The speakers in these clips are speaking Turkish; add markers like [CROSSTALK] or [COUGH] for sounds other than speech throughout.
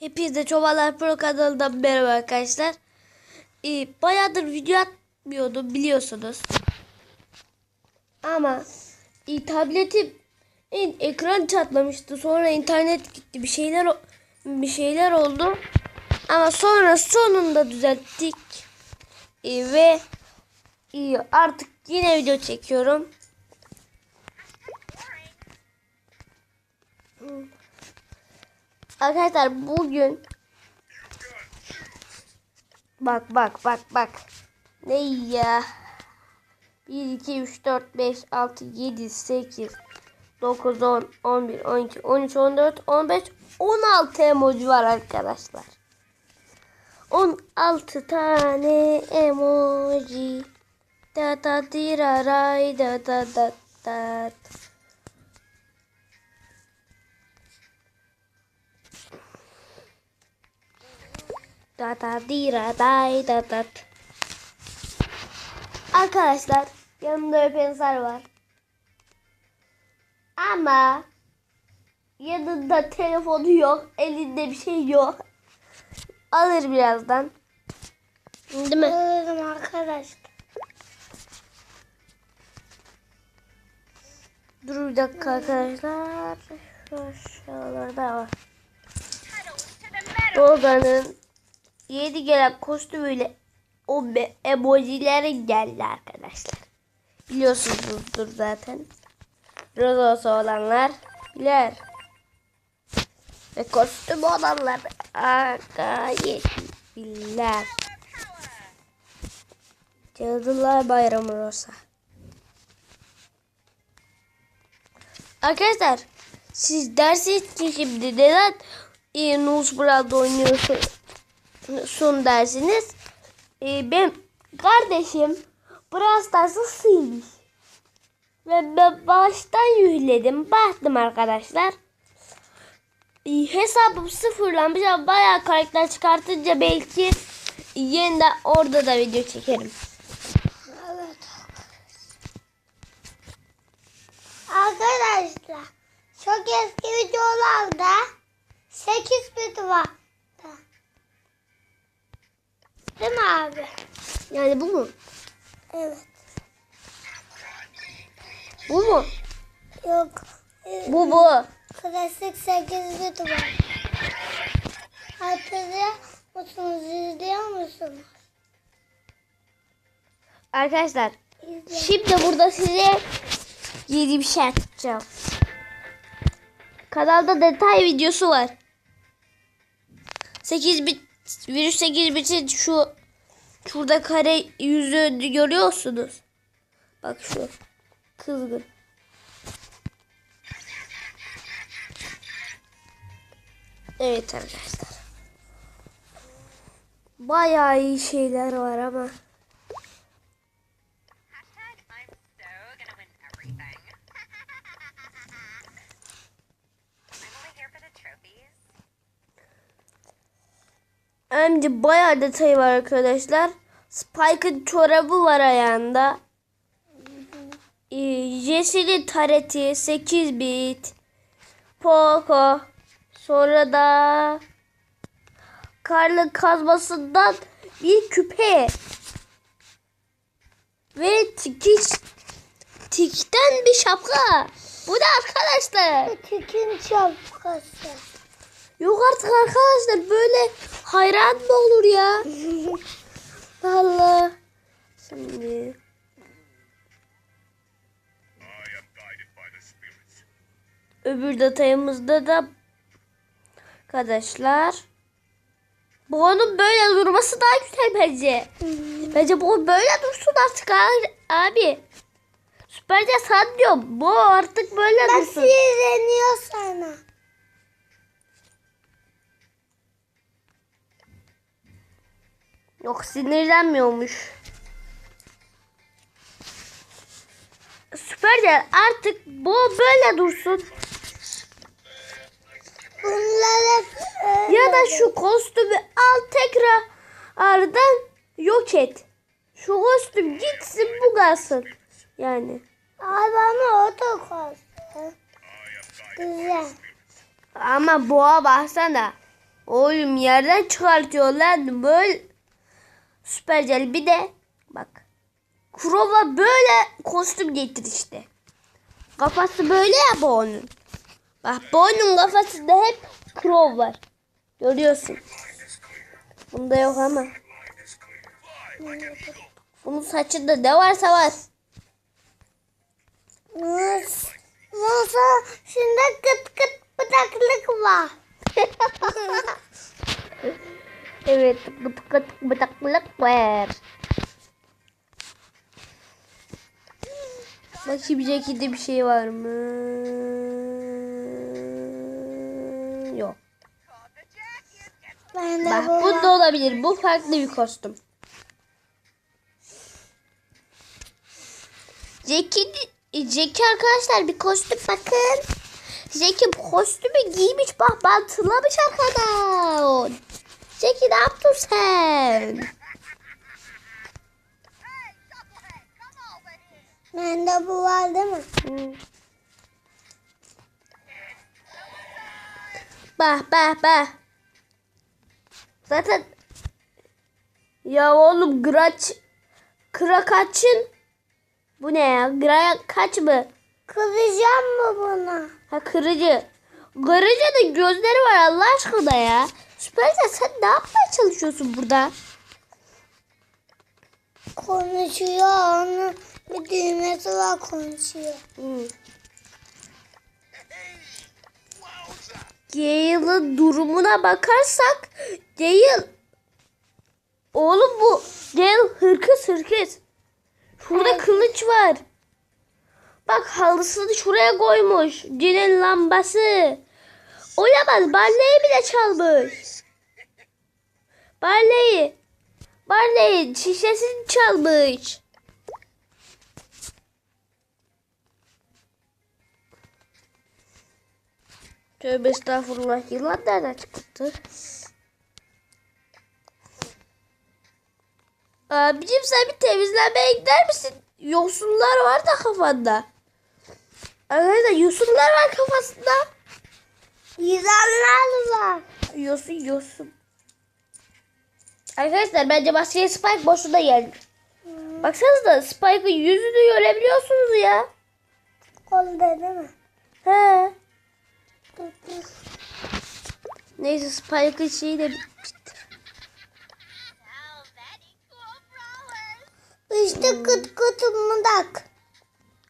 Hepinize Çobanlar Pro kanalından merhaba arkadaşlar. Ee, bayağıdır video atmıyordum biliyorsunuz. Ama e, tabletim e, ekran çatlamıştı. Sonra internet gitti. Bir şeyler bir şeyler oldu. Ama sonra sonunda düzelttik. E, ve e, artık yine video çekiyorum. Arkadaşlar bugün Bak bak bak bak. Ne ya? 1 2 3 4 5 6 7 8 9 10 11 12 13 14 15 16 emoji var arkadaşlar. 16 tane emoji. Da da di ra ray da da da da. Da da di ra day da da. Arkadaşlar yanımda öpensar var. Ama yanında telefonu yok. Elinde bir şey yok. Alır birazdan. Değil mi? Alırım arkadaşlar. Dur bir dakika arkadaşlar. Şu aşağılarda var. Tolga'nın yedi gelen kostümüyle o emojileri geldi arkadaşlar. Biliyorsunuzdur zaten. Rozosu olanlar bilir. Ve kostüm olanlar gayet bilirler. Cadılar Bayramı Rosa. Arkadaşlar siz dersiniz ki şimdi neden e, Nusbra'da oynuyorsun dersiniz. E, ben kardeşim Brawl Stars'ı silmiş. Ve ben baştan yükledim. Baktım arkadaşlar. E, hesabım sıfırlanmış ama bayağı karakter çıkartınca belki yeniden orada da video çekerim. Evet. Arkadaşlar çok eski videolarda 8 bit var. Değil mi abi? Yani bu mu? Evet. Bu mu? Yok. Bu bu. Klasik 8 bit var. Hatırlıyor musunuz? İzliyor musunuz? Arkadaşlar İzliyor. Şimdi burada size yeni bir şey atacağım. Kanalda detay videosu var. 8 bit virüs 8 bitin şu şurada kare yüzü görüyorsunuz. Bak şu kızgın. Evet arkadaşlar. Bayağı iyi şeyler var ama. Önce bayağı detayı var arkadaşlar. Spike'ın çorabı var ayağında. Ee, Jesse'nin tareti 8 bit. Poco. Sonra da Karlı kazmasından bir küpe. Ve tikiş tikten bir şapka. Bu da arkadaşlar. Tükün şapkası. Yok artık arkadaşlar böyle hayran mı olur ya? [LAUGHS] Allah. Şimdi. Öbür detayımızda da arkadaşlar. Onun böyle durması daha güzel bence. Bence bu böyle dursun artık abi. Süperce sen diyorum. Bu artık böyle Nasıl dursun. izleniyor sana? Yok sinirlenmiyormuş. Süperce artık bu böyle dursun. Öyle. Ya da şu kostümü al tekrar aradan yok et. Şu kostüm gitsin bu kalsın. Yani. Abi ama o da kalsın. Güzel. Ama boğa baksana. Oğlum yerden çıkartıyor lan böyle. Süpercel bir de bak. Krova böyle kostüm getir işte. Kafası böyle ya bu onun. Bak bu onun kafasında hep krov var. Görüyorsun. Bunda yok ama. Bunun saçında ne varsa var. Nasıl? Şimdi kıt kıt bıtaklık var. [LAUGHS] Evet, tık tık bıtaklık var. Bakayım Jackie'de bir şey var mı? Yok. Ben de Bak bu bu da olabilir. Bu farklı bir kostüm. Jackie, Jackie arkadaşlar bir kostüm bakın. Jackie bu kostümü giymiş bak bantlamış arkadan. Jackie ne yaptın sen? Bende bu var değil mi? Bah bah bah. Zaten ya oğlum Graç Krakaç'ın bu ne ya? Krakaç mı? Kıracağım mı bunu? Ha kırıcı. Kırıcı da gözleri var Allah aşkına ya. Süpersen sen ne yapmaya çalışıyorsun burada? Konuşuyor onun bir düğmesi var konuşuyor. Gale'ın durumuna bakarsak Gale Oğlum bu Gale hırkız hırkız. Şurada kılıç var. Bak halısını şuraya koymuş. Gale'in lambası. Olamaz. Barley'i bile çalmış. Barley'i. Barley'in şişesini çalmış. Tövbe estağfurullah. Yılan nereden çıktı? Abicim sen bir temizlenmeye gider misin? Yosunlar var da kafanda. Arkadaşlar yosunlar var kafasında. Yılanlar var. Yosun yosun. Arkadaşlar bence maskeye Spike boşuna geldi. Baksanıza Spike'ın yüzünü görebiliyorsunuz ya. Kolda değil mi? He. Neyse Spike'ın şeyi de bitmiştir. İşte kıt kıt mıdak.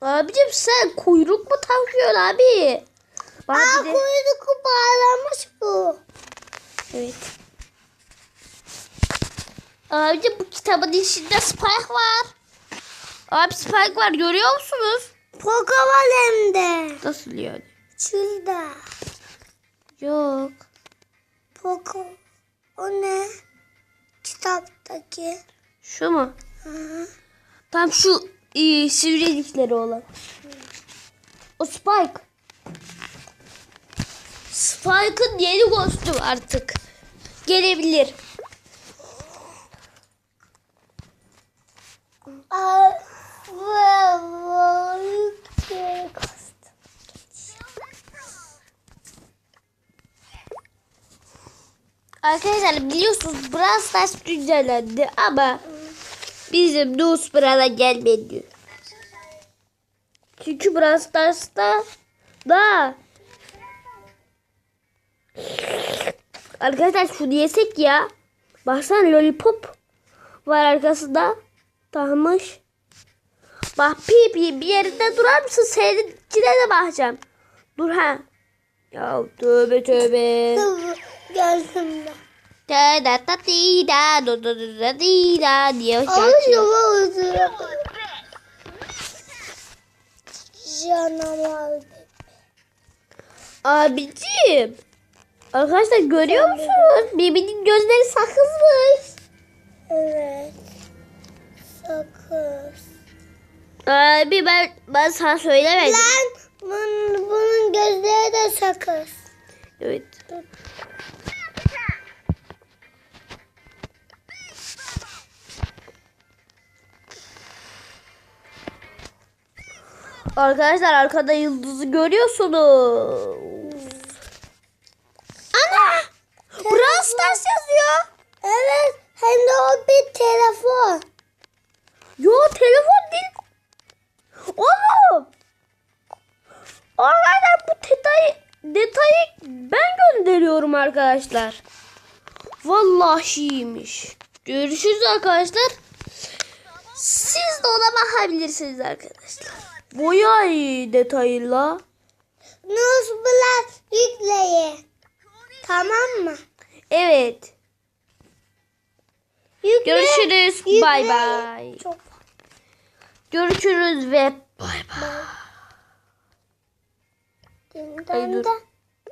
Abicim sen kuyruk mu takıyorsun abi? Bak Aa de- kuyruğu bağlamış bu. Evet. Abicim bu kitabın içinde Spike var. Abi Spike var görüyor musunuz? Var hem de. Nasıl yani? Şurada. Yok. Poco. O ne? Kitaptaki. Şu mu? Hı. Tam şu e, sivri dişleri olan. O Spike. Spike'ın yeni kostüm artık. Gelebilir. Aa, ve balık yeri kastım. Arkadaşlar biliyorsunuz Brawl Stars güncellendi ama bizim News Brawl'a gelmedi. Çünkü Brawl Stars'ta da Arkadaşlar şunu yesek ya. Baksana lollipop var arkasında. Tahmış. Bak pi pi bir yerinde durar mısın? Seninkine de bakacağım. Dur ha. Ya tövbe tövbe. Geldim ben. Da da da di da do do do da di da diye şarkı. Canavar. Abicim. Arkadaşlar görüyor musunuz? Birbirinin gözleri sakızmış. Evet. Sakız. Abi ben ben sana söylemedim. Lan bunun, bunun gözleri de sakız. Evet. Arkadaşlar arkada yıldızı görüyorsunuz. Ana! Brawl Plus yazıyor. Evet hem de arkadaşlar. Vallahi iyiymiş. Görüşürüz arkadaşlar. Siz de ona bakabilirsiniz arkadaşlar. Boya iyi detayıyla. Nus Plus yükleyin. Tamam mı? Evet. Yükle. Görüşürüz. Yükle. Bay bay. Çok Görüşürüz ve bay bay. Dın dur.